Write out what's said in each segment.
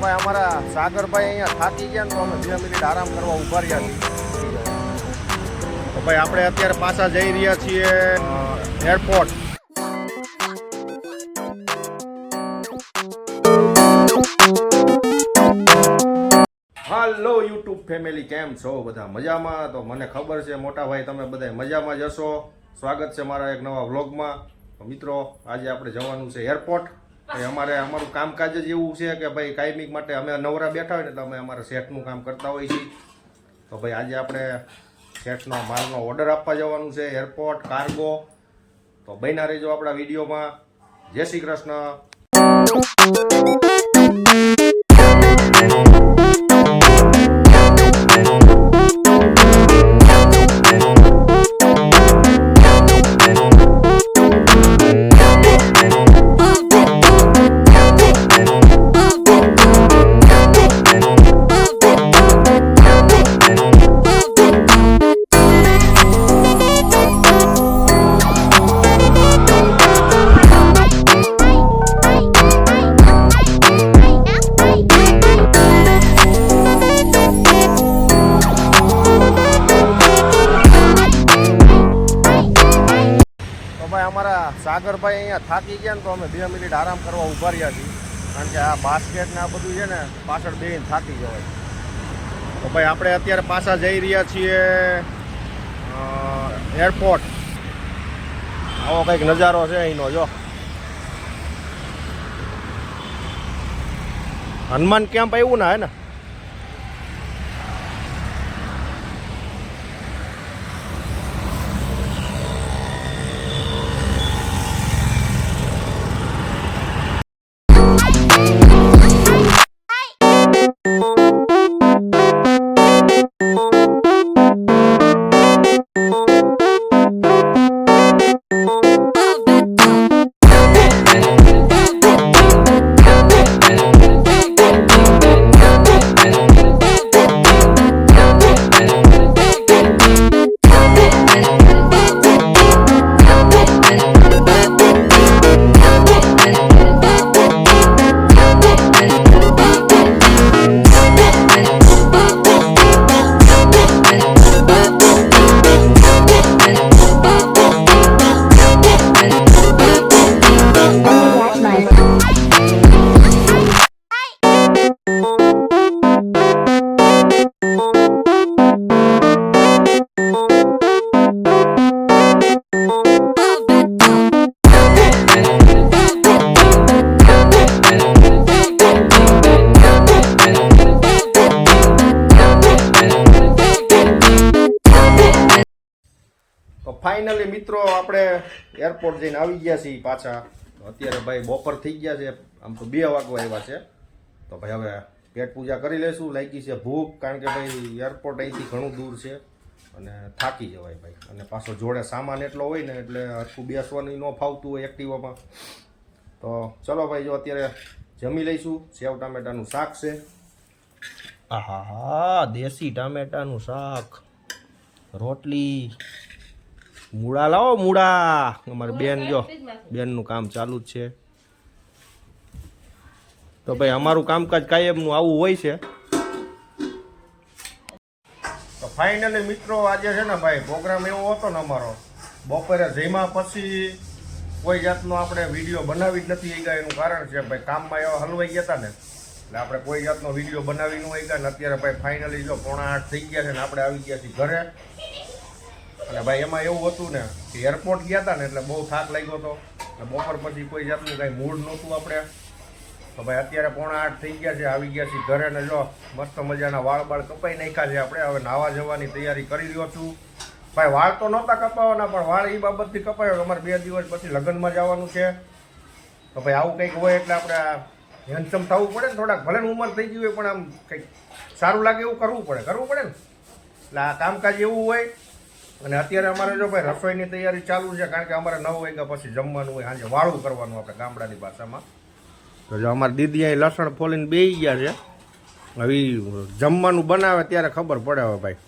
ભાઈ અમારા સાગરભાઈ અહીંયા થાકી ગયા ને તો અમે બે મિનિટ આરામ કરવા ઊભા રહ્યા છીએ. તો ભાઈ, આપણે અત્યારે પાછા જઈ રહ્યા છીએ એરપોર્ટ હાલો યુટ્યુબ ફેમિલી, કેમ છો? બધા મજામાં? તો મને ખબર છે, મોટા ભાઈ, તમે બધા મજામાં જ હશો. સ્વાગત છે મારા એક નવા વ્લોગમાં. મિત્રો, આજે આપણે જવાનું છે એરપોર્ટ અમારે અમારું કામકાજ જ એવું છે કે ભાઈ, કાયમિક માટે અમે નવરા બેઠા હોય ને તો અમે અમારા સેટનું કામ કરતા હોઈએ છીએ. તો ભાઈ, આજે આપણે સેટનો માલનો ઓર્ડર આપવા જવાનું છે એરપોર્ટ કાર્ગો તો બન્યા રહેજો આપણા વિડીયોમાં. જય શ્રી કૃષ્ણ. સાગરભાઈ અહીંયા થાકી ગયા ને તો અમે બે મિનિટ આરામ કરવા ઊભા રહ્યા છીએ. કારણ કે આ બાસ્કેટ ને આ બધું છે ને, પાછળ બેન થાકી જવાય. તો ભાઈ, આપણે અત્યારે પાછા જઈ રહ્યા છીએ એરપોર્ટ આવો કંઈક નજારો છે અહીંનો, જો. હનુમાન કેમ્પ આવ્યું ને, હે ને? ફાઇનલી મિત્રો, આપણે એરપોર્ટ જઈને આવી ગયા છીએ પાછા. અત્યારે ભાઈ બપોર થઈ ગયા છે. આમ તો બે વાગવા આવ્યા છે. તો ભાઈ હવે પેટ પૂજા કરી લેશું લાગી છે ભૂખ, કારણ કે ભાઈ એરપોર્ટ અહીંથી ઘણું દૂર છે. અને થાકી જવાય ભાઈ. અને પાછો જોડે સામાન એટલો હોય ને, એટલે હરખું બેસવાનું ન ફાવતું હોય એક્ટિવામાં. તો ચલો ભાઈ, જો અત્યારે જમી લઈશું. સેવ ટામેટાનું શાક છે. આહા દેશી ટામેટાનું શાક. રોટલી. મૂળા લાવો મૂળા. અમારે બેન જો બેનનું કામ ચાલુ જ છે. તો ભાઈ અમારું કામકાજ કાયમનું આવું હોય છે. તો ફાઇનલી મિત્રો આજે છે ને ભાઈ પ્રોગ્રામ એવો હતો ને અમારો. બપોરે જમ્યા પછી કોઈ જાતનો આપણે વીડિયો બનાવી જ નથી ગયા એનું કારણ છે ભાઈ કામમાં એવા હલવાઈ ગયા હતા ને એટલે આપણે કોઈ જાતનો વીડિયો બનાવી ન ગયા ને અત્યારે ભાઈ ફાઇનલી જો પોણા આઠ થઈ ગયા છે ને આપણે આવી ગયા છીએ ઘરે. અને ભાઈ, એમાં એવું હતું ને કે એરપોર્ટ ગયા હતા ને એટલે બહુ થાક લાગ્યો હતો અને બપોર પછી કોઈ જાતનું કાંઈ મૂડ નહોતું આપણે. તો ભાઈ, અત્યારે પોણા આઠ થઈ ગયા છે, આવી ગયા છીએ ઘરે ને જો મસ્ત મજાના વાળ બાળ કપાઈ નાખ્યા છે આપણે. હવે નાવા જવાની તૈયારી કરી રહ્યો છું. ભાઈ, વાળ તો નહોતા કપાવવાના પણ વાળ એ બાબતથી કપાયો અમારે બે દિવસ પછી લગ્નમાં જવાનું છે. તો ભાઈ, આવું કંઈક હોય એટલે આપણે હેન્ડસમ થવું પડે ને થોડાક. ભલે ઉંમર થઈ ગઈ હોય, પણ આમ કંઈક સારું લાગે એવું કરવું પડે. કરવું પડે ને? એટલે આ કામકાજ એવું હોય અને અત્યારે અમારે જો ભાઈ રસોઈની તૈયારી ચાલુ છે, કારણ કે અમારે નવ વાગ્યા પછી જમવાનું હોય સાંજે વાળું કરવાનું આપણે ગામડાની ભાષામાં. તો જો અમારી દીદી અહીં લસણ ફોલીને બે ગયા છે. હવે જમવાનું બનાવે ત્યારે ખબર પડે હવે ભાઈ.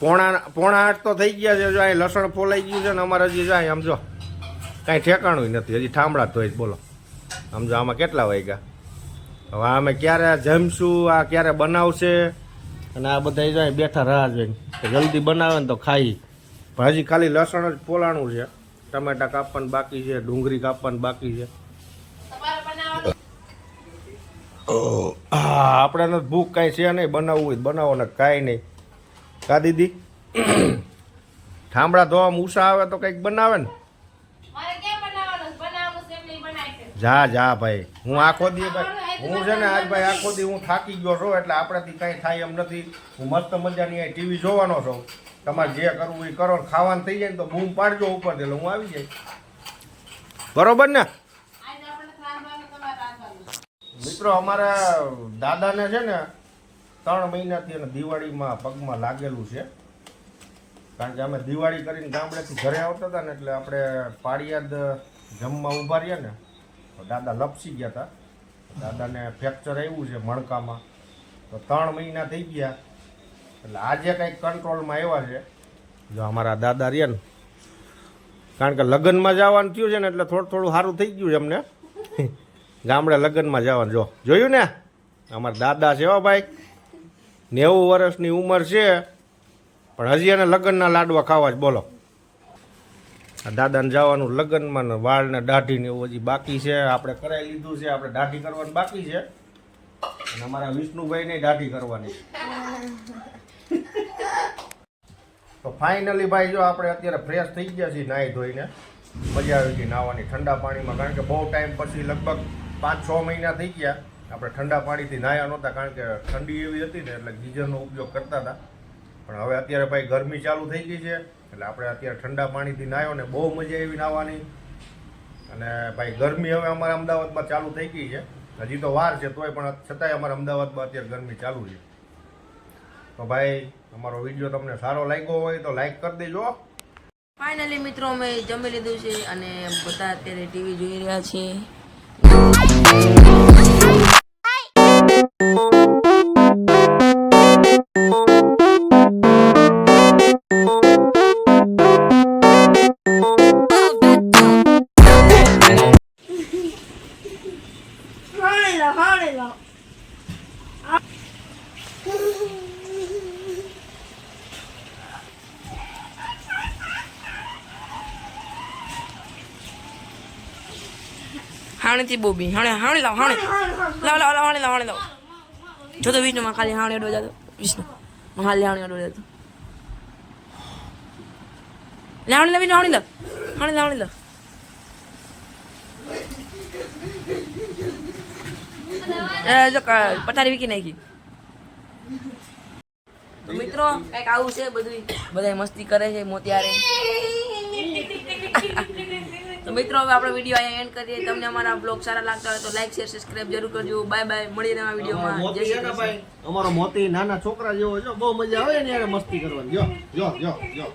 પોણા પોણા આઠ તો થઈ ગયા છે, જો અહીં લસણ ફોલાઈ ગયું છે ને અમારે હજી જાય આમ જો કાંઈ ઠેકાણું નથી, હજી ઠામડા તો બોલો. આમ જો આમાં કેટલા વાગ્યા? હવે અમે ક્યારે જમશું, આ ક્યારે બનાવશે? અને આ બધા જાય બેઠા રાહ જોઈને. જલ્દી બનાવે ને તો ખાઈ. ભાજી ખાલી લસણ જ પોલાણું છે. ટમેટા કાપવાનું બાકી છે ડુંગળી કાપવાનું બાકી છે. હા આપણે ભૂખ કાંઈ છે નહીં બનાવવું હોય બનાવો ને કાંઈ નહીં. કા દીદી? ઠામડા ધોવામાં ઉષા આવે તો કંઈક બનાવે ને? જા જા ભાઈ. હું આખો દઈએ ભાઈ હું છે ને આજ ભાઈ આખો દી હું થાકી ગયો છું, એટલે આપણાથી કાંઈ થાય એમ નથી. હું મસ્ત મજાની અહીં ટીવી જોવાનો છું. તમારે જે કરવું એ કરો ખાવાનું થઈ જાય ને તો બૂમ પાડજો ઉપર એટલે હું આવી જાય. બરોબર ને? મિત્રો, અમારા દાદાને છે ને ત્રણ મહિનાથી એને દિવાળીમાં પગમાં લાગેલું છે. કારણ કે અમે દિવાળી કરીને ગામડેથી ઘરે આવતા હતા ને, એટલે આપણે પાળિયાદ જમવા ઊભા રહ્યા ને દાદા લપસી ગયા હતા. દાદાને ફ્રેક્ચર આવ્યું છે મણકામાં. તો ત્રણ મહિના થઈ ગયા. એટલે આજે કંઈક કંટ્રોલમાં આવ્યા છે. જો અમારા દાદા રહ્યા ને, કારણ કે લગ્નમાં જવાનું થયું છે ને, એટલે થોડું થોડું સારું થઈ ગયું છે એમને ગામડે લગ્નમાં જવાનું. જો, જોયું ને? અમારા દાદા છે ભાઈ. નેવું વર્ષની ઉંમર છે. પણ હજી એને લગ્નના લાડવા ખાવા જ બોલો. દાદાને જવાનું લગ્નમાં ને વાળ ને દાઢી ને એવું હજી બાકી છે. આપણે કરાવી લીધું છે, આપણે દાઢી કરવાની બાકી છે. અને અમારા વિષ્ણુભાઈને દાઢી કરવાની તો ફાઇનલી ભાઈ જો આપણે અત્યારે ફ્રેશ થઈ ગયા છીએ નાહી ધોઈને. મજા આવી ગઈ નાહવાની ઠંડા પાણીમાં, કારણ કે બહુ ટાઈમ પછી લગભગ પાંચ છ મહિના થઈ ગયા. આપણે ઠંડા પાણીથી નાહ્યા નહોતા, કારણ કે ઠંડી એવી હતી ને એટલે ગીઝરનો ઉપયોગ કરતા હતા. પણ હવે અત્યારે ભાઈ ગરમી ચાલુ થઈ ગઈ છે. એટલે આપણે અત્યારે ઠંડા પાણીથી નાહ્યો ને બહુ મજા આવી નાહવાની અને ભાઈ, ગરમી હવે અમારા અમદાવાદમાં ચાલુ થઈ ગઈ છે. હજી તો વાર છે તોય, પણ છતાંય અમારા અમદાવાદમાં અત્યારે ગરમી ચાલુ છે. તો ભાઈ, અમારો વીડિયો તમને સારો લાગ્યો હોય તો લાઈક કરી દેજો. ફાઇનલી મિત્રો, અમે જમી લીધું છે અને બધા અત્યારે ટીવી જોઈ રહ્યા છે હાણીથી બોબી હાણે હાણી લાવ હાણે. લાવ લાવ લાવ હાણી લાવ હાણી લાવ. જો તો વિષ્ણુમાં ખાલી હાણી અડવા જતો. વિષ્ણુ ખાલી હાણી અડવા જતો. લાવણી લાવી હાણી લાવ હાણી લાવણી હાણી લાવ જો પથારી વીકી નાખી. મિત્રો કંઈક આવું છે બધું બધા મસ્તી કરે છે મોતિયારે તો મિત્રો હવે આપણો વીડિયો અહીંયા એન્ડ કરીએ. તમને અમારા બ્લોગ સારા લાગતા હોય તો લાઈક શેર સબસ્ક્રાઇબ જરૂર કરજો. બાય બાય મળી રહ્યા વિડીયોમાં. જય શ્રી કૃષ્ણ. અમારો મોતી નાના છોકરા જેવો છે. બહુ મજા આવે ને યાર મસ્તી કરવાની. જો જો જો જો.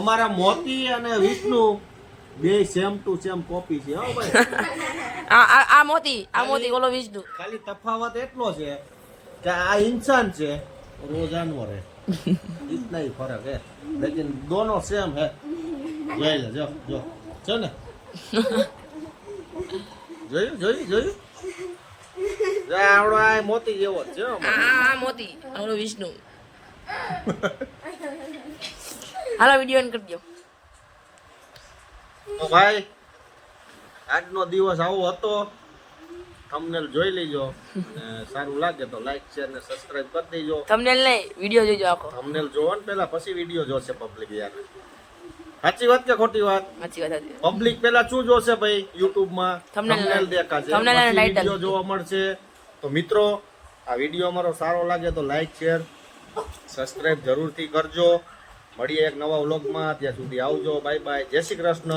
અમારા મોતી અને વિષ્ણુ બે સેમ ટુ સેમ કોપી છે હો ભાઈ. આ આ મોતી આ મોતી ઓલો વિષ્ણુ. ખાલી તફાવત એટલો છે કે આ ઇન્સાન છે રો જાનવર હે. ઇતના હી ફરક હે. લેકિન દોનો સેમ હે. જોઈ લે જો જો. છે ને? જોયું જોયું જોયું? આવડો આ મોતી જેવો છે આ મોતી આવડો વિષ્ણુ. હાલો વીડિયો એન્ડ કરી દો તો ભાઈ આજનો દિવસ આવો હતો. થંબનેલ જોઈ લેજો. સારું લાગે તો લાઈક શેર ને સબસ્ક્રાઇબ કરી દેજો. થંબનેલ નહીં વિડિયો જોજો આખો. થંબનેલ જોવો ને પહેલા પછી વિડિયો જોશે પબ્લિક યાર. સાચી વાત કે ખોટી વાત? સાચી વાત પબ્લિક પેલા શું જોશે ભાઈ યુટ્યુબમાં? થંબનેલ દેખાશે. થંબનેલ અને પછી જોવા મળશે. તો મિત્રો આ વીડિયો અમારો સારો લાગે તો લાઈક શેર સબસ્ક્રાઇબ જરૂરથી કરજો. મળીએ એક નવા વ્લોગમાં. ત્યાં સુધી આવજો. Bye bye. જય શ્રી કૃષ્ણ.